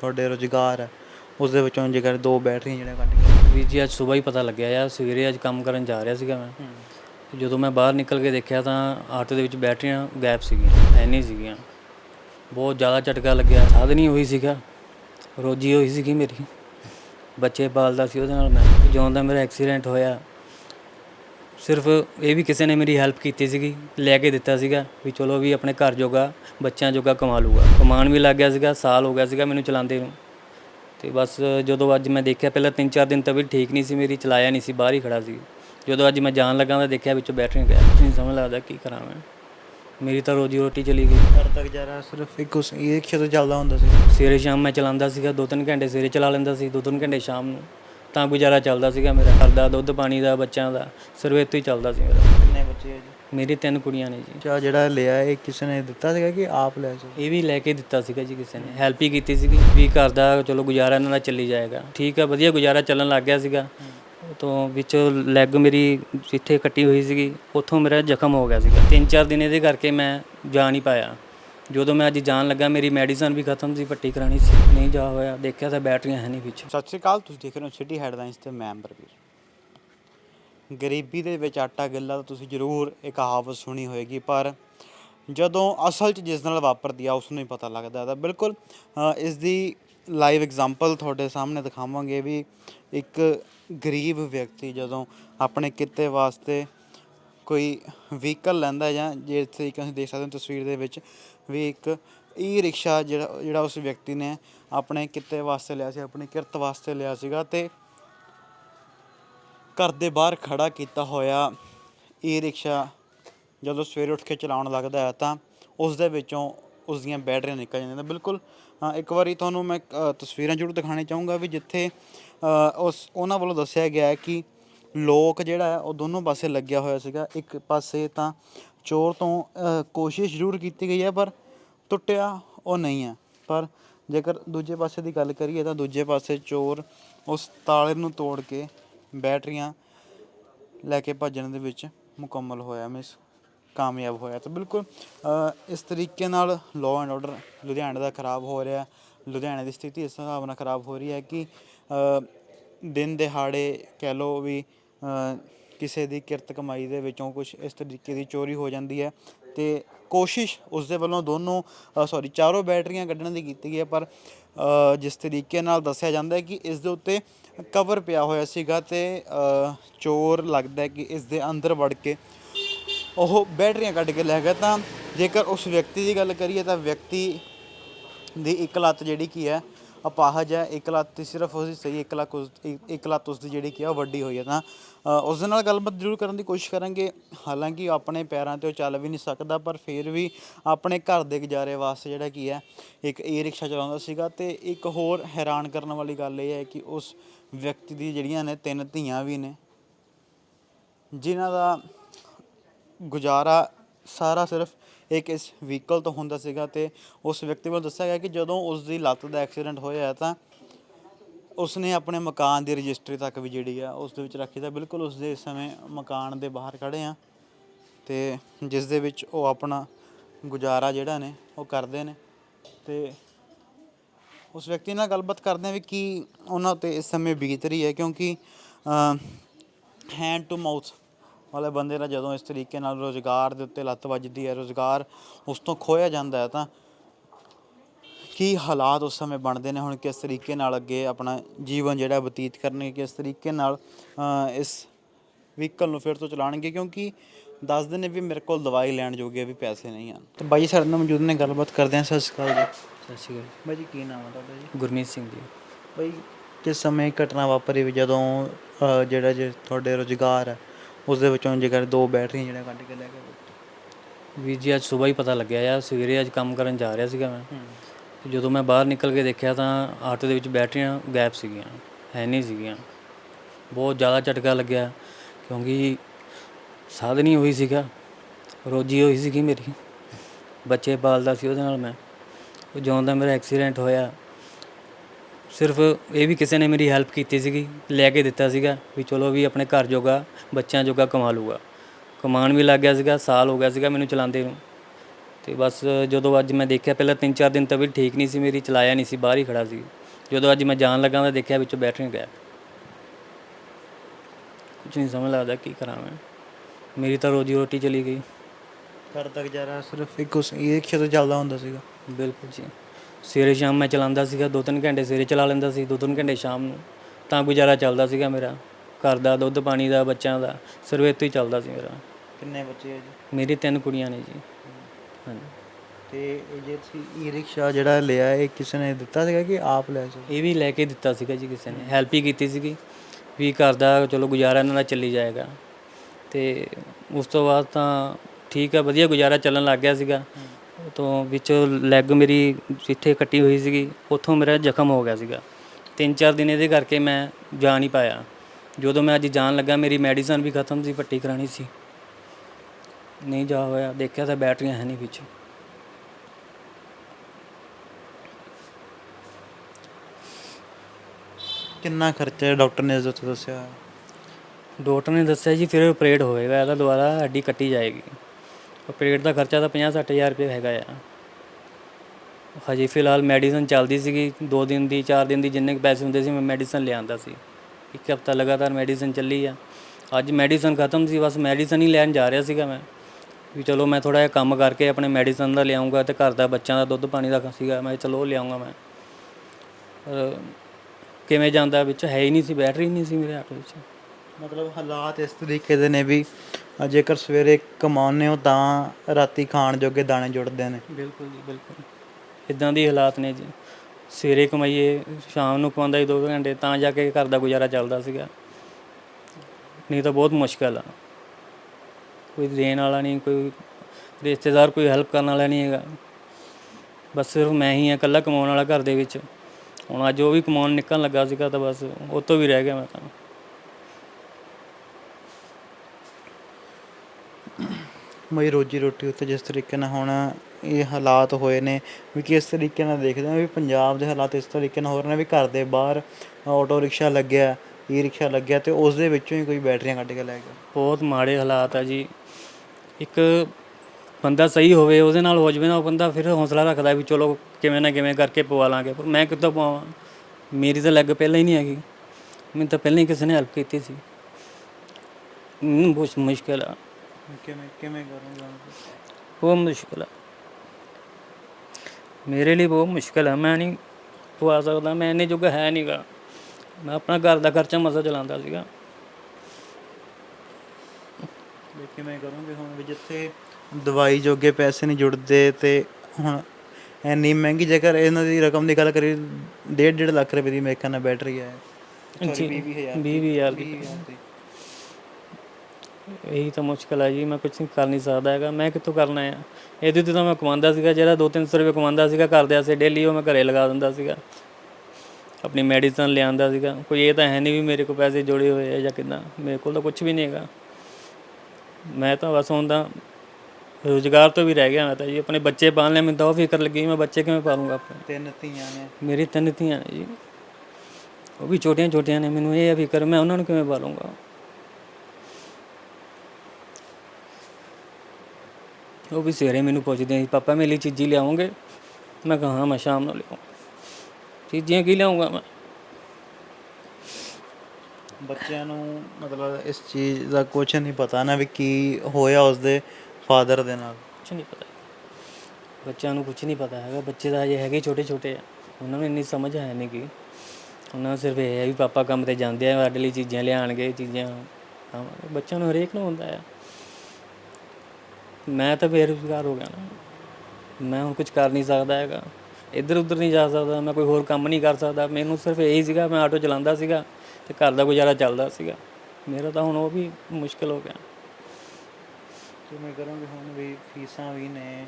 ਤੁਹਾਡੇ ਰੁਜ਼ਗਾਰ ਹੈ। ਉਸ ਦੇ ਵਿੱਚੋਂ ਜੇਕਰ ਦੋ ਬੈਟਰੀਆਂ ਜਿਹੜੀਆਂ ਕੱਢ ਕੇ ਵੀਰ ਜੀ ਅੱਜ ਸਵੇਰ ਹੀ ਪਤਾ ਲੱਗਿਆ ਯਾਰ ਸਵੇਰੇ ਅੱਜ ਕੰਮ ਕਰਨ ਜਾ ਰਿਹਾ ਸੀਗਾ ਮੈਂ। ਜਦੋਂ ਮੈਂ ਬਾਹਰ ਨਿਕਲ ਕੇ ਦੇਖਿਆ ਤਾਂ ਆਟੋ ਦੇ ਵਿੱਚ ਬੈਟਰੀਆਂ ਗਾਇਬ ਸੀਗੀਆਂ ਹੈ ਨਹੀਂ ਸੀਗੀਆਂ। ਬਹੁਤ ਜ਼ਿਆਦਾ ਝਟਕਾ ਲੱਗਿਆ ਸਾਧ ਨਹੀਂ ਹੋਈ ਸੀਗਾ। ਰੋਜੀ ਹੋਈ ਸੀਗੀ ਮੇਰੀ। ਬੱਚੇ ਪਾਲਦਾ ਸੀ ਉਹਦੇ ਨਾਲ ਮੈਂ। ਜਦੋਂ ਦਾ ਮੇਰਾ ਐਕਸੀਡੈਂਟ ਹੋਇਆ। ਸਿਰਫ ਇਹ ਵੀ ਕਿਸੇ ਨੇ ਮੇਰੀ ਹੈਲਪ ਕੀਤੀ ਸੀਗੀ ਲੈ ਕੇ ਦਿੱਤਾ ਸੀਗਾ ਵੀ ਚਲੋ ਵੀ ਆਪਣੇ ਘਰ ਜੋਗਾ ਬੱਚਿਆਂ ਜੋਗਾ ਕਮਾ ਲੂਗਾ ਕਮਾਉਣ ਵੀ ਲੱਗ ਗਿਆ ਸੀਗਾ ਸਾਲ ਹੋ ਗਿਆ ਸੀਗਾ ਮੈਨੂੰ ਚਲਾਉਂਦੇ ਨੂੰ। ਤੇ ਬਸ ਜਦੋਂ ਅੱਜ ਮੈਂ ਦੇਖਿਆ ਪਹਿਲਾਂ 3-4 ਦਿਨ ਤਬੀਅਤ ਠੀਕ ਨਹੀਂ ਸੀ ਮੇਰੀ ਚਲਾਇਆ ਨਹੀਂ ਸੀ ਬਾਹਰ ਹੀ ਖੜਾ ਸੀ। ਜਦੋਂ ਅੱਜ ਮੈਂ ਜਾਣ ਲੱਗਾ ਤਾਂ ਦੇਖਿਆ ਵਿੱਚੋਂ ਬੈਟਰੀਆਂ ਗਾਇਬ ਨਹੀਂ ਸਮਝ ਲੱਗਦਾ ਕੀ ਕਰਾਂ ਮੈਂ। ਮੇਰੀ ਤਾਂ ਰੋਜੀ ਰੋਟੀ ਚਲੀ ਗਈ। ਘਰ ਤੱਕ ਜਰਾ ਸਿਰਫ ਇੱਕ ਉਸ ਇਹ ਰਿਕਸ਼ੇ ਤੋਂ ਚੱਲਦਾ ਹੁੰਦਾ ਸੀ। ਸਵੇਰੇ ਸ਼ਾਮ ਮੈਂ ਚਲਾਉਂਦਾ ਸੀਗਾ 2-3 ਘੰਟੇ ਸਵੇਰੇ ਚਲਾ ਲੈਂਦਾ ਸੀ 2-3 ਘੰਟੇ ਸ਼ਾਮ ਨੂੰ। ਤਾਂ ਗੁਜ਼ਾਰਾ ਚੱਲਦਾ ਸੀਗਾ ਮੇਰਾ ਘਰ ਦਾ ਦੁੱਧ ਪਾਣੀ ਦਾ ਬੱਚਿਆਂ ਦਾ ਸਿਰਫ ਇੱਥੋਂ ਹੀ ਚੱਲਦਾ ਸੀ ਮੇਰਾ। ਕਿੰਨੇ ਬੱਚੇ ਹੈ ਜੀ? ਮੇਰੀ ਤਿੰਨ ਕੁੜੀਆਂ ਨੇ ਜੀ। ਚਾ ਜਿਹੜਾ ਲਿਆ ਇਹ ਕਿਸੇ ਨੇ ਦਿੱਤਾ ਸੀਗਾ ਕਿ ਆਪ ਲਿਆ ਸੀ ਇਹ ਵੀ ਲੈ ਕੇ ਦਿੱਤਾ ਸੀਗਾ ਜੀ ਕਿਸੇ ਨੇ। ਹੈਲਪ ਹੀ ਕੀਤੀ ਸੀਗੀ ਵੀ ਘਰ ਦਾ ਚਲੋ ਗੁਜ਼ਾਰਾ ਇਹਨਾਂ ਦਾ ਚੱਲੀ ਜਾਏਗਾ। ਠੀਕ ਆ ਵਧੀਆ ਗੁਜ਼ਾਰਾ ਚੱਲਣ ਲੱਗ ਗਿਆ ਸੀਗਾ। ਤੋਂ ਵਿੱਚ ਲੈਗ ਮੇਰੀ ਜਿੱਥੇ ਕੱਟੀ ਹੋਈ ਸੀਗੀ। ਉੱਥੋਂ ਮੇਰਾ ਜ਼ਖਮ ਹੋ ਗਿਆ ਸੀਗਾ। ਤਿੰਨ ਚਾਰ ਦਿਨ ਇਹਦੇ ਕਰਕੇ ਮੈਂ ਜਾ ਨਹੀਂ ਪਾਇਆ। ਜਦੋਂ ਮੈਂ ਅੱਜ ਜਾਣ ਲੱਗਾ, ਮੇਰੀ ਮੈਡੀਸਨ ਵੀ ਖਤਮ ਸੀ, ਪੱਟੀ ਕਰਾਣੀ ਸੀ। ਨਹੀਂ ਜਾ ਹੋਇਆ, ਦੇਖਿਆ ਤਾਂ ਬੈਟਰੀਆਂ ਹੈ ਨਹੀਂ ਵਿੱਚ ਸਤਿ ਸ਼੍ਰੀ ਅਕਾਲ, ਤੁਸੀਂ ਦੇਖ ਰਹੇ ਹੋ ਸਿਟੀ ਹੈਡਲਾਈਨਸ ਤੇ ਮੈਂ ਅੰਬਰਵੀਰ ਗਰੀਬੀ ਦੇ ਵਿੱਚ ਆਟਾ ਗਿੱਲਾ ਤਾਂ ਤੁਸੀਂ ਜ਼ਰੂਰ ਇਹ ਕਹਾਵਤ ਸੁਣੀ ਹੋਏਗੀ, ਪਰ ਜਦੋਂ ਅਸਲ 'ਚ ਜਿਸ ਨਾਲ ਵਾਪਰਦੀ ਆ ਉਸ ਨੂੰ ਹੀ ਪਤਾ ਲੱਗਦਾ ਤਾਂ ਬਿਲਕੁਲ ਇਸ ਦੀ ਲਾਈਵ ਐਗਜ਼ਾਮਪਲ ਤੁਹਾਡੇ ਸਾਹਮਣੇ ਦਿਖਾਵਾਂਗੇ ਵੀ ਇੱਕ ਗਰੀਬ ਵਿਅਕਤੀ ਜਦੋਂ ਆਪਣੇ ਕਿੱਤੇ ਵਾਸਤੇ ਕੋਈ ਵਹੀਕਲ ਲੈਂਦਾ ਜਾਂ ਜਿਸ ਤਰੀਕੇ ਅਸੀਂ ਦੇਖ ਸਕਦੇ ਹੋ ਤਸਵੀਰ ਦੇ ਵਿੱਚ ਵੀ ਇੱਕ ਈ ਰਿਕਸ਼ਾ ਜਿਹੜਾ ਜਿਹੜਾ ਉਸ ਵਿਅਕਤੀ ਨੇ ਆਪਣੇ ਕਿੱਤੇ ਵਾਸਤੇ ਲਿਆ ਸੀ, ਆਪਣੀ ਕਿਰਤ ਵਾਸਤੇ ਲਿਆ ਸੀਗਾ ਤੇ ਘਰ ਦੇ ਬਾਹਰ ਖੜਾ ਕੀਤਾ ਹੋਇਆ ਈ ਰਿਕਸ਼ਾ ਜਦੋਂ ਸਵੇਰੇ ਉੱਠ ਕੇ ਚਲਾਉਣ ਲੱਗਦਾ ਹੈ ਤਾਂ ਉਸ ਦੇ ਵਿੱਚੋਂ ਉਸ ਦੀਆਂ ਬੈਟਰੀਆਂ ਨਿਕਲ ਜਾਂਦੀਆਂ ਨੇ। ਬਿਲਕੁਲ ਇੱਕ ਵਾਰੀ ਤੁਹਾਨੂੰ ਮੈਂ ਤਸਵੀਰਾਂ ਜ਼ਰੂਰ ਦਿਖਾਣੀ ਚਾਹੂੰਗਾ ਵੀ ਜਿੱਥੇ ਉਸ, ਉਹਨਾਂ ਵੱਲੋਂ ਦੱਸਿਆ ਗਿਆ ਹੈ ਕਿ ਲੋਕ ਜਿਹੜਾ ਹੈ, ਉਹ ਦੋਨੋਂ ਪਾਸੇ ਲੱਗਿਆ ਹੋਇਆ ਸੀਗਾ। ਇੱਕ ਪਾਸੇ ਤਾਂ ਚੋਰ ਤੋਂ ਕੋਸ਼ਿਸ਼ ਜ਼ਰੂਰ ਕੀਤੀ ਗਈ ਹੈ, ਪਰ ਟੁੱਟਿਆ ਉਹ ਨਹੀਂ ਹੈ। ਪਰ ਜੇਕਰ ਦੂਜੇ ਪਾਸੇ ਦੀ ਗੱਲ ਕਰੀਏ ਤਾਂ ਦੂਜੇ ਪਾਸੇ ਚੋਰ ਉਸ ਤਾਲੇ ਨੂੰ ਤੋੜ ਕੇ ਬੈਟਰੀਆਂ ਲੈ ਕੇ ਭੱਜਣ ਦੇ ਵਿੱਚ ਮੁਕੰਮਲ ਹੋਇਆ ਮਿਸ ਕਾਮਯਾਬ ਹੋਇਆ। ਤਾਂ ਬਿਲਕੁਲ ਇਸ ਤਰੀਕੇ ਨਾਲ ਲਾਅ ਐਂਡ ਆਰਡਰ ਲੁਧਿਆਣੇ ਦਾ ਖਰਾਬ ਹੋ ਰਿਹਾ ਲੁਧਿਆਣੇ ਦੀ ਸਥਿਤੀ ਇਸ ਹਿਸਾਬ ਨਾਲ ਖਰਾਬ ਹੋ ਰਹੀ ਹੈ ਕਿ ਦਿਨ ਦਿਹਾੜੇ ਕਹਿ ਲਓ ਵੀ ਕਿਸੇ ਦੀ ਕਿਰਤ ਕਮਾਈ ਦੇ ਵਿੱਚੋਂ ਕੁਝ ਇਸ ਤਰੀਕੇ ਦੀ ਚੋਰੀ ਹੋ ਜਾਂਦੀ ਹੈ ਤੇ ਕੋਸ਼ਿਸ਼ ਉਸ ਦੇ ਵੱਲੋਂ ਦੋਨੋਂ ਸੌਰੀ ਚਾਰੋਂ ਬੈਟਰੀਆਂ ਕੱਢਣ ਦੀ ਕੀਤੀ ਗਈ ਹੈ, ਪਰ ਜਿਸ ਤਰੀਕੇ ਨਾਲ ਦੱਸਿਆ ਜਾਂਦਾ ਹੈ ਕਿ ਇਸ ਦੇ ਉੱਤੇ ਕਵਰ ਪਿਆ ਹੋਇਆ ਸੀਗਾ ਤੇ ਚੋਰ ਲੱਗਦਾ ਹੈ ਕਿ ਇਸ ਦੇ ਅੰਦਰ ਵੜ ਕੇ ਉਹ ਬੈਟਰੀਆਂ ਕੱਢ ਕੇ ਲੈ ਗਿਆ। ਤਾਂ ਜੇਕਰ ਉਸ ਵਿਅਕਤੀ ਦੀ ਗੱਲ ਕਰੀਏ ਤਾਂ ਵਿਅਕਤੀ ਦੀ ਇੱਕ ਲੱਤ ਜਿਹੜੀ ਕੀ ਹੈ ਅਪਾਹਜ ਹੈ ਇੱਕ ਲੱਤ ਸਿਰਫ ਉਸਦੀ ਸਹੀ ਇੱਕ ਲੱਤ ਉਸ ਇੱਕ- ਇੱਕ ਲੱਤ ਉਸਦੀ ਜਿਹੜੀ ਕੀ ਹੈ ਉਹ ਵੱਡੀ ਹੋਈ ਹੈ ਤਾਂ ਅ, ਉਸ ਦੇ ਨਾਲ ਗੱਲਬਾਤ ਜ਼ਰੂਰ ਕਰਨ ਦੀ ਕੋਸ਼ਿਸ਼ ਕਰਾਂਗੇ। ਹਾਲਾਂਕਿ ਉਹ ਆਪਣੇ ਪੈਰਾਂ ਤੇ ਉਹ ਚੱਲ ਵੀ ਨਹੀਂ ਸਕਦਾ ਪਰ ਫਿਰ ਵੀ ਆਪਣੇ ਘਰ ਦੇ ਗੁਜ਼ਾਰੇ ਵਾਸਤੇ ਜਿਹੜਾ ਕੀ ਹੈ ਇੱਕ ਈ ਰਿਕਸ਼ਾ ਚਲਾਉਂਦਾ ਸੀਗਾ ਤੇ ਇੱਕ ਹੋਰ ਹੈਰਾਨ ਕਰਨ ਵਾਲੀ ਗੱਲ ਇਹ ਹੈ ਕਿ ਉਸ ਵਿਅਕਤੀ ਦੀ ਜਿਹੜੀਆਂ ਨੇ ਤਿੰਨ ਧੀਆਂ ਵੀ ਨੇ ਜਿਨ੍ਹਾਂ ਦਾ ਗੁਜ਼ਾਰਾ ਸਾਰਾ ਸਿਰਫ ਇੱਕ ਇਸ ਵਹੀਕਲ ਤੋਂ ਹੁੰਦਾ ਸੀਗਾ ਤੇ ਉਸ ਵਿਅਕਤੀ ਵੱਲੋਂ ਦੱਸਿਆ ਗਿਆ ਕਿ ਜਦੋਂ ਉਸ ਦੀ ਲੱਤ ਦਾ ਐਕਸੀਡੈਂਟ ਹੋਇਆ ਤਾਂ ਉਸਨੇ ਆਪਣੇ ਮਕਾਨ ਦੀ ਰਜਿਸਟਰੀ ਤੱਕ ਵੀ ਜਿਹੜੀ ਆ ਉਸ ਦੇ ਵਿੱਚ ਰੱਖੀ ਤਾਂ ਬਿਲਕੁਲ ਉਸ ਦੇ ਇਸ ਸਮੇਂ ਮਕਾਨ ਦੇ ਬਾਹਰ ਖੜੇ ਆ ਤੇ ਜਿਸ ਦੇ ਵਿੱਚ ਉਹ ਆਪਣਾ ਗੁਜ਼ਾਰਾ ਜਿਹੜਾ ਨੇ ਉਹ ਕਰਦੇ ਨੇ ਤੇ ਉਸ ਵਿਅਕਤੀ ਨਾਲ ਗੱਲਬਾਤ ਕਰਦੇ ਆ ਵੀ ਕੀ ਉਹਨਾਂ ਤੇ ਇਸ ਸਮੇਂ ਬੀਤ ਰਹੀ ਹੈ ਕਿਉਂਕਿ ਹੈਂਡ ਟੂ ਮਾਊਥ ਵਾਲੇ ਬੰਦੇ ਦਾ ਜਦੋਂ ਇਸ ਤਰੀਕੇ ਨਾਲ ਰੋਜ਼ਗਾਰ ਦੇ ਉੱਤੇ ਲੱਤ ਵੱਜਦੀ ਹੈ ਰੋਜ਼ਗਾਰ ਉਸ ਤੋਂ ਖੋਇਆ ਜਾਂਦਾ ਹੈ ਤਾਂ ਕੀ ਹਾਲਾਤ ਉਸ ਸਮੇਂ ਬਣਦੇ ਨੇ? ਹੁਣ ਕਿਸ ਤਰੀਕੇ ਨਾਲ ਅੱਗੇ ਆਪਣਾ ਜੀਵਨ ਜਿਹੜਾ ਬਤੀਤ ਕਰਨਗੇ ਕਿਸ ਤਰੀਕੇ ਨਾਲ ਇਸ ਵਹੀਕਲ ਨੂੰ ਫਿਰ ਤੋਂ ਚਲਾਉਣਗੇ? ਕਿਉਂਕਿ ਦੱਸਦੇ ਨੇ ਵੀ ਮੇਰੇ ਕੋਲ ਦਵਾਈ ਲੈਣ ਜੋਗੇ ਵੀ ਪੈਸੇ ਨਹੀਂ ਹਨ। ਤੇ ਬਾਈ ਸਾਡੇ ਨਾਲ ਮੌਜੂਦ ਨੇ ਗੱਲਬਾਤ ਕਰਦੇ ਹਾਂ। ਸਤਿ ਸ਼੍ਰੀ ਅਕਾਲ ਜੀ। ਸਤਿ ਸ਼੍ਰੀ ਅਕਾਲ। ਬਾਈ ਜੀ ਕੀ ਨਾਮ ਹੈ ਤੁਹਾਡਾ ਜੀ? ਗੁਰਮੀਤ ਸਿੰਘ ਜੀ। ਬਈ ਕਿਸ ਸਮੇਂ ਘਟਨਾ ਵਾਪਰੀ ਵੀ ਜਦੋਂ ਜਿਹੜਾ ਜੇ ਤੁਹਾਡੇ ਰੋਜ਼ਗਾਰ ਹੈ ਉਸ ਦੇ ਵਿੱਚੋਂ ਜੇਕਰ ਦੋ ਬੈਟਰੀਆਂ ਜਿਹੜਾ ਕੱਢ ਕੇ ਲੈ ਗਏ ਵੀਰ ਜੀ ਅੱਜ ਸਵੇਰ ਹੀ ਪਤਾ ਲੱਗਿਆ ਯਾਰ ਸਵੇਰੇ ਅੱਜ ਕੰਮ ਕਰਨ ਜਾ ਰਿਹਾ ਸੀਗਾ ਮੈਂ। ਜਦੋਂ ਮੈਂ ਬਾਹਰ ਨਿਕਲ ਕੇ ਦੇਖਿਆ ਤਾਂ ਆਟੋ ਦੇ ਵਿੱਚ ਬੈਟਰੀਆਂ ਗਾਇਬ ਸੀਗੀਆਂ ਹੈ ਨਹੀਂ ਸੀਗੀਆਂ। ਬਹੁਤ ਜ਼ਿਆਦਾ ਝਟਕਾ ਲੱਗਿਆ ਕਿਉਂਕਿ ਸਾਧ ਨਹੀਂ ਹੋਈ ਸੀਗਾ ਰੋਜੀ ਹੋਈ ਸੀਗੀ ਮੇਰੀ। ਬੱਚੇ ਪਾਲਦਾ ਸੀ ਉਹਦੇ ਨਾਲ ਮੈਂ। ਉਹ ਜਦੋਂ ਦਾ ਮੇਰਾ ਐਕਸੀਡੈਂਟ ਹੋਇਆ ਸਿਰਫ ਇਹ ਵੀ ਕਿਸੇ ਨੇ ਮੇਰੀ ਹੈਲਪ ਕੀਤੀ ਸੀਗੀ ਲੈ ਕੇ ਦਿੱਤਾ ਸੀਗਾ ਵੀ ਚਲੋ ਵੀ ਆਪਣੇ ਘਰ ਜੋਗਾ ਬੱਚਿਆਂ ਜੋਗਾ ਕਮਾ ਲੂਗਾ ਕਮਾਉਣ ਵੀ ਲੱਗ ਗਿਆ ਸੀਗਾ ਸਾਲ ਹੋ ਗਿਆ ਸੀਗਾ ਮੈਨੂੰ ਚਲਾਉਂਦੇ ਨੂੰ। ਤੇ ਬਸ ਜਦੋਂ ਅੱਜ ਮੈਂ ਦੇਖਿਆ ਪਹਿਲਾਂ 3-4 ਦਿਨ ਤਬੀਅਤ ਠੀਕ ਨਹੀਂ ਸੀ ਮੇਰੀ ਚਲਾਇਆ ਨਹੀਂ ਸੀ ਬਾਹਰ ਹੀ ਖੜਾ ਸੀ। ਜਦੋਂ ਅੱਜ ਮੈਂ ਜਾਣ ਲੱਗਾ ਤਾਂ ਦੇਖਿਆ ਵਿੱਚੋਂ ਬੈਟਰੀ ਗਾਇਬ। ਕੁਝ ਨਹੀਂ ਸਮਝ ਲੱਗਦਾ ਕੀ ਕਰਾਂ ਮੈਂ। ਮੇਰੀ ਤਾਂ ਰੋਜੀ ਰੋਟੀ ਚਲੀ ਗਈ। ਘਰ ਤੱਕ ਜਾਰਾ ਸਿਰਫ ਇੱਕ ਉਸ ਇਹ ਰਿਕਸ਼ੇ ਤੋਂ ਚੱਲਦਾ ਹੁੰਦਾ ਸੀਗਾ। ਬਿਲਕੁਲ ਜੀ। ਸਵੇਰੇ ਸ਼ਾਮ ਮੈਂ ਚਲਾਉਂਦਾ ਸੀਗਾ 2-3 ਘੰਟੇ ਸਵੇਰੇ ਚਲਾ ਲੈਂਦਾ ਸੀ 2-3 ਘੰਟੇ ਸ਼ਾਮ ਨੂੰ। ਤਾਂ ਗੁਜ਼ਾਰਾ ਚੱਲਦਾ ਸੀਗਾ ਮੇਰਾ। ਘਰ ਦਾ ਦੁੱਧ ਪਾਣੀ ਦਾ ਬੱਚਿਆਂ ਦਾ ਸਰਵੇ ਤੋਂ ਹੀ ਚੱਲਦਾ ਸੀ ਮੇਰਾ। ਕਿੰਨੇ ਬੱਚੇ ਆ ਜੀ? ਮੇਰੀ ਤਿੰਨ ਕੁੜੀਆਂ ਨੇ ਜੀ। ਹਾਂਜੀ। ਤੇ ਇਹ ਜੇ ਤੁਸੀਂ ਈ ਰਿਕਸ਼ਾ ਜਿਹੜਾ ਲਿਆ ਇਹ ਕਿਸੇ ਨੇ ਦਿੱਤਾ ਸੀਗਾ ਕਿ ਆਪ ਲਿਆ ਸੀ ਇਹ ਵੀ ਲੈ ਕੇ ਦਿੱਤਾ ਸੀਗਾ ਜੀ ਕਿਸੇ ਨੇ। ਹੈਲਪ ਹੀ ਕੀਤੀ ਸੀਗੀ ਵੀ ਘਰ ਦਾ ਚਲੋ ਗੁਜ਼ਾਰਾ ਇਹਨਾਂ ਦਾ ਚੱਲੀ ਜਾਏਗਾ। ਤੇ ਉਸ ਤੋਂ ਬਾਅਦ ਤਾਂ ਠੀਕ ਹੈ ਵਧੀਆ ਗੁਜ਼ਾਰਾ ਚੱਲਣ ਲੱਗ ਗਿਆ ਸੀਗਾ। ਤੋਂ ਵਿੱਚ ਲੈਗ ਮੇਰੀ ਜਿੱਥੇ ਕੱਟੀ ਹੋਈ ਸੀਗੀ ਉੱਥੋਂ ਮੇਰਾ ਜ਼ਖਮ ਹੋ ਗਿਆ ਸੀਗਾ। ਤਿੰਨ ਚਾਰ ਦਿਨ ਇਹਦੇ ਕਰਕੇ ਮੈਂ ਜਾ ਨਹੀਂ ਪਾਇਆ। ਜਦੋਂ ਮੈਂ ਅੱਜ ਜਾਣ ਲੱਗਾ ਮੇਰੀ ਮੈਡੀਸਨ ਵੀ ਖਤਮ ਸੀ ਪੱਟੀ ਕਰਾਣੀ ਸੀ। ਨਹੀਂ ਜਾ ਹੋਇਆ ਦੇਖਿਆ ਤਾਂ ਬੈਟਰੀਆਂ ਹੈ ਨਹੀਂ ਵਿੱਚ। ਕਿੰਨਾ ਖਰਚਾ ਡਾਕਟਰ ਨੇ ਦੱਸਿਆ? ਡਾਕਟਰ ਨੇ ਦੱਸਿਆ ਜੀ ਫਿਰ ਆਪਰੇਟ ਹੋਏਗਾ ਇਹਦਾ ਦੁਬਾਰਾ ਹੱਡੀ ਕੱਟੀ ਜਾਏਗੀ। ਆਪਰੇਟ ਦਾ ਖਰਚਾ ਤਾਂ 50 ਹਜ਼ਾਰ ਰੁਪਏ ਹੈਗਾ ਆ। ਹਜੇ ਫਿਲਹਾਲ ਮੈਡੀਸਨ ਚੱਲਦੀ ਸੀਗੀ 2 ਦਿਨ ਦੀ 4 ਦਿਨ ਦੀ ਜਿੰਨੇ ਕੁ ਪੈਸੇ ਹੁੰਦੇ ਸੀ, ਮੈਂ ਮੈਡੀਸਨ ਲਿਆਂਦਾ ਸੀ। ਇੱਕ ਹਫਤਾ ਲਗਾਤਾਰ ਮੈਡੀਸਨ ਚੱਲੀ ਆ। ਅੱਜ ਮੈਡੀਸਨ ਖਤਮ ਸੀ, ਬਸ ਮੈਡੀਸਨ ਹੀ ਲੈਣ ਜਾ ਰਿਹਾ ਸੀਗਾ ਮੈਂ। ਵੀ ਚਲੋ ਮੈਂ ਥੋੜਾ ਜਿਹਾ ਕੰਮ ਕਰਕੇ ਆਪਣੇ ਮੈਡੀਸਨ ਦਾ ਲਿਆਉਂਗਾ ਤੇ ਘਰ ਦਾ ਬੱਚਿਆਂ ਦਾ ਦੁੱਧ ਪਾਣੀ ਦਾ ਸੀਗਾ, ਮੈਂ ਚਲੋ ਉਹ ਲਿਆਉਂਗਾ ਮੈਂ। ਕਿਵੇਂ ਜਾਂਦਾ ਵਿੱਚ ਹੈ ਹੀ ਨਹੀਂ ਸੀ, ਬੈਟਰੀ ਨਹੀਂ ਸੀ ਮੇਰੇ ਆਟੋ ਵਿੱਚ। ਮਤਲਬ ਹਾਲਾਤ ਇਸ ਤਰੀਕੇ ਦੇ ਨੇ ਵੀ ਜੇਕਰ ਸਵੇਰੇ ਕਮਾਉਂਦੇ ਹੋ ਤਾਂ ਰਾਤੀ ਖਾਣ ਜੋਗੇ ਦਾਣੇ ਜੁੜਦੇ ਨੇ। ਬਿਲਕੁਲ ਜੀ, ਬਿਲਕੁਲ। ਇਦਾਂ ਦੀ ਹਾਲਾਤ ਨੇ ਜੀ। ਸਵੇਰੇ ਕਮਾਈਏ, ਸ਼ਾਮ ਨੂੰ ਕਮਾਉਂਦਾ ਹੀ 2 ਘੰਟੇ, ਤਾਂ ਜਾ ਕੇ ਘਰ ਦਾ ਗੁਜ਼ਾਰਾ ਚੱਲਦਾ ਸੀਗਾ। ਨਹੀਂ ਤਾਂ ਬਹੁਤ ਮੁਸ਼ਕਲ ਆ। ਕੋਈ ਦੇਣ ਵਾਲਾ ਨਹੀਂ, ਕੋਈ ਰਿਸ਼ਤੇਦਾਰ ਕੋਈ ਹੈਲਪ ਕਰਨ ਵਾਲਾ ਨਹੀਂ ਹੈਗਾ। ਬਸ ਸਿਰਫ ਮੈਂ ਹੀ ਆ ਇਕੱਲਾ ਕਮਾਉਣ ਵਾਲਾ ਘਰ ਦੇ ਵਿੱਚ। ਹੁਣ ਅੱਜ ਉਹ ਵੀ ਕਮਾਉਣ ਨਿਕਲਣ ਲੱਗਾ ਸੀਗਾ ਤਾਂ ਬਸ, ਉਹ ਤੋਂ ਵੀ ਰਹਿ ਗਿਆ ਮੈਂ ਤਾਂ। ਮੇਰੀ ਰੋਜੀ ਰੋਟੀ ਉੱਤੇ ਜਿਸ ਤਰੀਕੇ ਨਾਲ ਹੁਣ ਇਹ ਹਾਲਾਤ ਹੋਏ ਨੇ, ਵੀ ਕਿਸ ਤਰੀਕੇ ਨਾਲ ਦੇਖਦੇ ਹਾਂ ਵੀ ਪੰਜਾਬ ਦੇ ਹਾਲਾਤ ਇਸ ਤਰੀਕੇ ਨਾਲ ਹੋ ਰਹੇ ਨੇ, ਵੀ ਘਰ ਦੇ ਬਾਹਰ ਆਟੋ ਰਿਕਸ਼ਾ ਲੱਗਿਆ ਈ ਰਿਕਸ਼ਾ ਲੱਗਿਆ ਤੇ ਉਸ ਦੇ ਵਿੱਚੋਂ ਹੀ ਕੋਈ ਬੈਟਰੀਆਂ ਕੱਢ ਕੇ ਲੈ ਗਿਆ। ਬਹੁਤ ਮਾੜੇ ਹਾਲਾਤ ਆ ਜੀ। ਇੱਕ ਬੰਦਾ ਸਹੀ ਹੋਵੇ, ਉਹਦੇ ਨਾਲ ਹੋ ਜਵੇ ਨਾ, ਉਹ ਬੰਦਾ ਫਿਰ ਹੌਸਲਾ ਰੱਖਦਾ ਵੀ ਚਲੋ ਕਿਵੇਂ ਨਾ ਕਿਵੇਂ ਕਰਕੇ ਪਵਾ ਲਾਂਗੇ, ਪਰ ਮੈਂ ਕਿੱਦਾਂ ਪਵਾਵਾਂ? ਮੇਰੀ ਤਾਂ ਲੱਗ ਪਹਿਲਾਂ ਹੀ ਨਹੀਂ ਹੈਗੀ। ਮੈਨੂੰ ਤਾਂ ਪਹਿਲਾਂ ਹੀ ਕਿਸੇ ਨੇ ਹੈਲਪ ਕੀਤੀ ਸੀ। ਮੈਨੂੰ ਬਹੁਤ ਮੁਸ਼ਕਿਲ ਆ। ਕਿਵੇਂ ਕਿਵੇਂ ਕਰੂੰਗਾ ਬਹੁਤ ਮੁਸ਼ਕਿਲ ਆ। ਮੇਰੇ ਲਈ ਬਹੁਤ ਮੁਸ਼ਕਿਲ ਆ। ਮੈਂ ਨਹੀਂ ਪਵਾ ਸਕਦਾ ਮੈਂ ਇੰਨੇ ਜੋਗਾ ਹੈ ਨਹੀਂਗਾ ਮੈਂ ਆਪਣਾ ਘਰ ਦਾ ਖਰਚਾ ਮਸਾ ਚਲਾਉਂਦਾ ਸੀਗਾ। ਵੀ ਕਿਵੇਂ ਕਰੋਗੇ ਹੁਣ? ਵੀ ਜਿੱਥੇ ਦਵਾਈ ਜੋਗੇ ਪੈਸੇ ਨਹੀਂ ਜੁੜਦੇ ਤੇ ਹੁਣ ਇੰਨੀ ਮਹਿੰਗੀ ਜੇਕਰ ਇਹਨਾਂ ਦੀ ਰਕਮ ਦੀ ਗੱਲ ਕਰੀ ਡੇਢ ਡੇਢ ਲੱਖ ਰੁਪਏ ਦੀ ਮੇਕਨ ਨਾਲ ਬੈਟਰੀ ਹੈ ਜੀ, 20 ਹਜ਼ਾਰ ਵੀਹ ਵੀਹ ਹਜ਼ਾਰ ਦੀ। ਇਹੀ ਤਾਂ ਮੁਸ਼ਕਲ ਹੈ ਜੀ ਮੈਂ ਕੁਝ ਨਹੀਂ ਕਰ ਨਹੀਂ ਸਕਦਾ ਹੈਗਾ ਮੈਂ ਕਿੱਥੋਂ ਕਰਨਾ ਆ ਇਹਦੇ ਤੇ ਤਾਂ ਮੈਂ ਕਮਾਉਂਦਾ ਸੀਗਾ ਜਿਹੜਾ 2-300 ਰੁਪਏ ਕਮਾਉਂਦਾ ਸੀਗਾ ਘਰ ਦੇ ਆਸੇ ਡੇਲੀ ਉਹ ਮੈਂ ਘਰੇ ਲਗਾ ਦਿੰਦਾ ਸੀਗਾ। ਆਪਣੀ ਮੈਡੀਸਨ ਲਿਆਂਦਾ ਸੀਗਾ ਕੋਈ ਇਹ ਤਾਂ ਹੈ ਨਹੀਂ ਵੀ ਮੇਰੇ ਕੋਲ ਪੈਸੇ ਜੋੜੇ ਹੋਏ ਆ ਜਾਂ ਕਿਦਾਂ ਮੇਰੇ ਕੋਲ ਤਾਂ ਕੁਝ ਵੀ ਨਹੀਂ ਹੈਗਾ। ਮੈਂ ਤਾਂ ਬਸ ਹੁਣ ਤਾਂ ਰੋਜ਼ਗਾਰ ਤੋਂ ਵੀ ਰਹਿ ਗਿਆ ਮੈਂ ਤਾਂ ਜੀ ਆਪਣੇ ਬੱਚੇ ਪਾਲਣੇ ਮੈਨੂੰ ਤਾਂ ਉਹ ਫਿਕਰ ਲੱਗੀ ਮੈਂ ਬੱਚੇ ਕਿਵੇਂ ਪਾਲੂੰਗਾ ਆਪਣੇ? ਤਿੰਨ ਧੀਆਂ ਨੇ। ਮੇਰੀ ਤਿੰਨ ਧੀਆਂ ਨੇ ਜੀ। ਉਹ ਵੀ ਛੋਟੀਆਂ ਛੋਟੀਆਂ ਨੇ ਮੈਨੂੰ ਇਹ ਫਿਕਰ ਮੈਂ ਉਹਨਾਂ ਨੂੰ ਕਿਵੇਂ ਪਾਲੂੰਗਾ? ਉਹ ਵੀ ਸਵੇਰੇ ਮੈਨੂੰ ਪੁੱਛਦੇ ਸੀ ਪਾਪਾ ਮੇਰੇ ਲਈ ਚੀਜ਼ੀ ਲਿਆਉਂਗੇ ਮੈਂ ਕਹਾਂ ਹਾਂ ਮੈਂ ਸ਼ਾਮ ਨੂੰ ਲਿਆਉਂ ਚੀਜ਼ੀਆਂ ਕੀ ਲਿਆਉਂਗਾ ਮੈਂ? ਬੱਚਿਆਂ ਨੂੰ ਮਤਲਬ ਇਸ ਚੀਜ਼ ਦਾ ਕੁਝ ਨਹੀਂ ਪਤਾ ਨਾ ਵੀ ਕੀ ਹੋਇਆ ਉਸਦੇ ਫਾਦਰ ਦੇ ਨਾਲ। ਕੁਝ ਨਹੀਂ ਪਤਾ। ਬੱਚਿਆਂ ਨੂੰ ਕੁਝ ਨਹੀਂ ਪਤਾ ਹੈਗਾ। ਬੱਚੇ ਤਾਂ ਹਜੇ ਹੈਗੇ ਛੋਟੇ ਛੋਟੇ ਆ। ਉਹਨਾਂ ਨੂੰ ਇੰਨੀ ਸਮਝ ਹੈ ਨਹੀਂ ਕਿ ਉਹਨਾਂ ਨੂੰ ਸਿਰਫ ਇਹ ਹੈ ਵੀ ਪਾਪਾ ਕੰਮ ਤੇ ਜਾਂਦੇ ਆ ਸਾਡੇ ਲਈ ਚੀਜ਼ਾਂ ਲਿਆਣਗੇ ਚੀਜ਼ਾਂ ਬੱਚਿਆਂ ਨੂੰ ਹਰੇਕ ਨੂੰ ਹੁੰਦਾ ਆ। ਮੈਂ ਤਾਂ ਬੇਰੁਜ਼ਗਾਰ ਹੋ ਗਿਆ ਨਾ। ਮੈਂ ਹੁਣ ਕੁਝ ਕਰ ਨਹੀਂ ਸਕਦਾ ਹੈਗਾ। ਇੱਧਰ ਉੱਧਰ ਨਹੀਂ ਜਾ ਸਕਦਾ ਮੈਂ ਕੋਈ ਹੋਰ ਕੰਮ ਨਹੀਂ ਕਰ ਸਕਦਾ। ਮੈਨੂੰ ਸਿਰਫ ਇਹੀ ਸੀਗਾ ਮੈਂ ਆਟੋ ਚਲਾਉਂਦਾ ਸੀਗਾ ਤੇ ਘਰ ਦਾ ਗੁਜ਼ਾਰਾ ਚੱਲਦਾ ਸੀਗਾ। ਮੇਰਾ ਤਾਂ ਹੁਣ ਉਹ ਵੀ ਮੁਸ਼ਕਲ ਹੋ ਗਿਆ। ਕਿਵੇਂ ਕਰੋਗੇ ਹੁਣ ਵੀ ਫੀਸਾਂ ਵੀ ਨੇ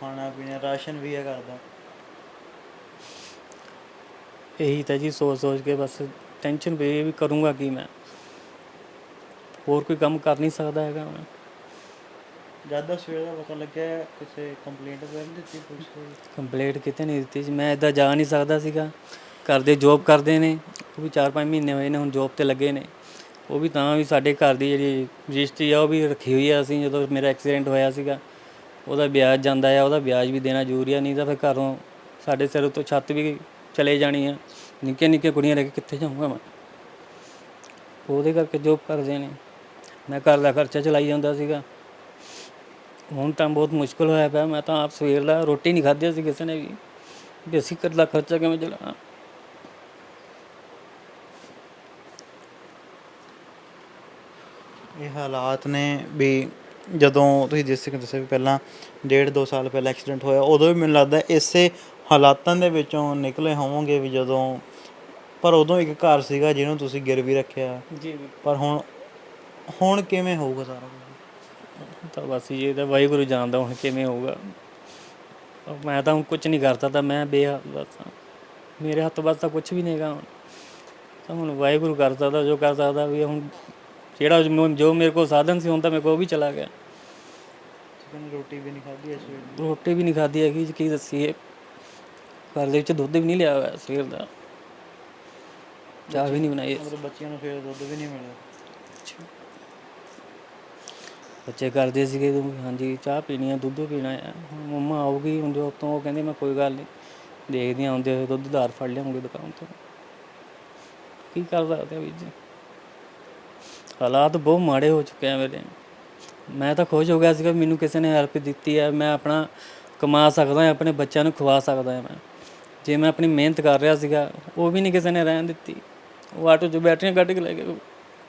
ਖਾਣਾ ਪੀਣਾ ਰਾਸ਼ਨ ਵੀ ਹੈ ਘਰ ਦਾ। ਇਹੀ ਤਾਂ ਜੀ ਸੋਚ ਸੋਚ ਕੇ ਬਸ ਟੈਨਸ਼ਨ ਪਈ ਵੀ ਕਰੂੰਗਾ ਕੀ ਮੈਂ। ਹੋਰ ਕੋਈ ਕੰਮ ਕਰ ਨਹੀਂ ਸਕਦਾ ਹੈਗਾ ਮੈਂ। ਜ਼ਿਆਦਾ ਸਵੇਰ ਦਾ ਪਤਾ ਲੱਗਿਆ ਕਿਸੇ ਕੰਪਲੇਂਟ ਕਰ ਦਿੱਤੀ ਪੁਲਿਸ ਕੋਲ ਕੰਪਲੀਟ ਕਿਤੇ ਨਹੀਂ ਦਿੱਤੀ ਜੀ। ਮੈਂ ਇਦਾਂ ਜਾ ਨਹੀਂ ਸਕਦਾ ਸੀਗਾ। ਘਰ ਦੇ ਜੋਬ ਕਰਦੇ ਨੇ, ਉਹ ਵੀ 4-5 ਮਹੀਨੇ ਹੋਏ ਨੇ, ਹੁਣ ਜੋਬ ਤੇ ਲੱਗੇ ਨੇ। ਉਹ ਵੀ ਤਾਂ ਵੀ ਸਾਡੇ ਘਰ ਦੀ ਜਿਹੜੀ ਰਜਿਸਟਰੀ ਆ, ਉਹ ਵੀ ਰੱਖੀ ਹੋਈ ਆ ਅਸੀਂ ਜਦੋਂ ਮੇਰਾ ਐਕਸੀਡੈਂਟ ਹੋਇਆ ਸੀਗਾ। ਉਹਦਾ ਵਿਆਜ ਜਾਂਦਾ ਆ, ਉਹਦਾ ਵਿਆਜ ਵੀ ਦੇਣਾ ਜ਼ਰੂਰੀ ਆ, ਨਹੀਂ ਤਾਂ ਫਿਰ ਘਰੋਂ ਸਾਡੇ ਸਿਰ ਤੋਂ ਛੱਤ ਵੀ ਚਲੇ ਜਾਣੀ ਆ। ਨਿੱਕੇ ਨਿੱਕੇ ਕੁੜੀਆਂ ਲੈ ਕੇ ਕਿੱਥੇ ਜਾਊਂਗਾ ਮੈਂ? ਉਹਦੇ ਕਰਕੇ ਜੋਬ ਕਰਦੇ ਨੇ। ਮੈਂ ਘਰ ਦਾ ਖਰਚਾ ਚਲਾਈ ਜਾਂਦਾ ਸੀਗਾ। ਹੁਣ ਤਾਂ ਬਹੁਤ ਮੁਸ਼ਕਲ ਹੋਇਆ ਪਿਆ ਮੈਂ ਤਾਂ ਆਪ ਸਵੇਰ ਦਾ ਰੋਟੀ ਨਹੀਂ ਖਾਧੀ ਸੀ ਕਿਸੇ ਨੇ ਵੀ। ਵੀ ਅਸੀਂ ਘਰ ਦਾ ਖਰਚਾ ਕਿਵੇਂ ਚਲਾਉਣਾ ਇਹ ਹਾਲਾਤ ਨੇ ਵੀ ਜਦੋਂ ਤੁਸੀਂ ਜਿਸ ਤਰ੍ਹਾਂ ਦੱਸਿਆ ਵੀ ਪਹਿਲਾਂ ਡੇਢ ਦੋ ਸਾਲ ਪਹਿਲਾਂ ਐਕਸੀਡੈਂਟ ਹੋਇਆ ਉਦੋਂ ਵੀ ਮੈਨੂੰ ਲੱਗਦਾ ਇਸੇ ਹਾਲਾਤਾਂ ਦੇ ਵਿੱਚੋਂ ਨਿਕਲੇ ਹੋਵੋਗੇ ਵੀ ਜਦੋਂ ਪਰ ਉਦੋਂ ਇੱਕ ਘਰ ਸੀਗਾ ਜਿਹਨੂੰ ਤੁਸੀਂ ਗਿਰਵੀ ਰੱਖਿਆ। ਜੀ ਪਰ ਹੁਣ ਹੁਣ ਕਿਵੇਂ ਹੋਊਗਾ ਸਾਰਾ ਕੁਝ? ਤਾਂ ਬਸ ਇਹ ਤਾਂ ਵਾਹਿਗੁਰੂ ਜਾਣਦਾ ਹੁਣ ਕਿਵੇਂ ਹੋਊਗਾ। ਮੈਂ ਤਾਂ ਹੁਣ ਕੁਝ ਨਹੀਂ ਕਰਤਾ ਤਾਂ ਮੈਂ ਬੇਹੱਦ ਬਸ ਹਾਂ। ਮੇਰੇ ਹੱਥ ਬਸ ਤਾਂ ਕੁਝ ਵੀ ਨਹੀਂ ਹੈਗਾ ਹੁਣ। ਤਾਂ ਹੁਣ ਵਾਹਿਗੁਰੂ ਕਰ ਸਕਦਾ ਜੋ ਕਰ ਸਕਦਾ ਵੀ ਹੁਣ ਜਿਹੜਾ ਜੋ- ਮੇਰੇ ਕੋਲ ਸਾਧਨ ਸੀ ਹੁਣ ਤਾਂ ਮੇਰੇ ਕੋਲ ਉਹ ਵੀ ਚਲਾ ਗਿਆ। ਰੋਟੀ ਵੀ ਨਹੀਂ ਖਾਧੀ ਵੇਲੇ। ਰੋਟੀ ਵੀ ਨਹੀਂ ਖਾਧੀ ਹੈਗੀ ਕੀ ਦੱਸੀਏ। ਘਰ ਦੇ ਵਿੱਚ ਦੁੱਧ ਵੀ ਨਹੀਂ ਲਿਆ ਹੋਇਆ ਸਵੇਰ ਦਾ। ਚਾਹ ਵੀ ਨਹੀਂ ਬਣਾਈ। ਮਤਲਬ ਬੱਚਿਆਂ ਨੂੰ ਫਿਰ ਦੁੱਧ ਵੀ ਨਹੀਂ ਮਿਲਿਆ। ਬੱਚੇ ਕਰਦੇ ਸੀਗੇ ਤੂੰ, ਹਾਂਜੀ, ਚਾਹ ਪੀਣੀ ਆ, ਦੁੱਧ ਪੀਣਾ ਆ। ਹੁਣ ਮੰਮਾ ਆਊਗੀ, ਹੁਣ ਜੋ ਤੋਂ ਉਹ ਕਹਿੰਦੇ, ਮੈਂ ਕੋਈ ਗੱਲ ਨਹੀਂ ਦੇਖਦੇ ਹਾਂ, ਆਉਂਦੇ ਹੋਏ ਦੁੱਧ ਧਾਰ ਫੜ ਲਿਆਉਂਗੇ ਦੁਕਾਨ ਤੋਂ। ਕੀ ਕਰ ਸਕਦੇ ਆ ਵੀਰ ਜੀ? ਹਾਲਾਤ ਬਹੁਤ ਮਾੜੇ ਹੋ ਚੁੱਕੇ ਆ ਮੇਰੇ। ਮੈਂ ਤਾਂ ਖੁਸ਼ ਹੋ ਗਿਆ ਸੀਗਾ, ਮੈਨੂੰ ਕਿਸੇ ਨੇ ਹੈਲਪ ਦਿੱਤੀ ਹੈ ਮੈਂ ਆਪਣਾ ਕਮਾ ਸਕਦਾ ਹਾਂ, ਆਪਣੇ ਬੱਚਿਆਂ ਨੂੰ ਖਵਾ ਸਕਦਾ ਹਾਂ ਮੈਂ। ਜੇ ਮੈਂ ਆਪਣੀ ਮਿਹਨਤ ਕਰ ਰਿਹਾ ਸੀਗਾ, ਉਹ ਵੀ ਨਹੀਂ ਕਿਸੇ ਨੇ ਰਹਿਣ ਦਿੱਤੀ। ਉਹ ਆਟੋ 'ਚ ਬੈਟਰੀਆਂ ਕੱਢ ਕੇ ਲੈ ਗਏ।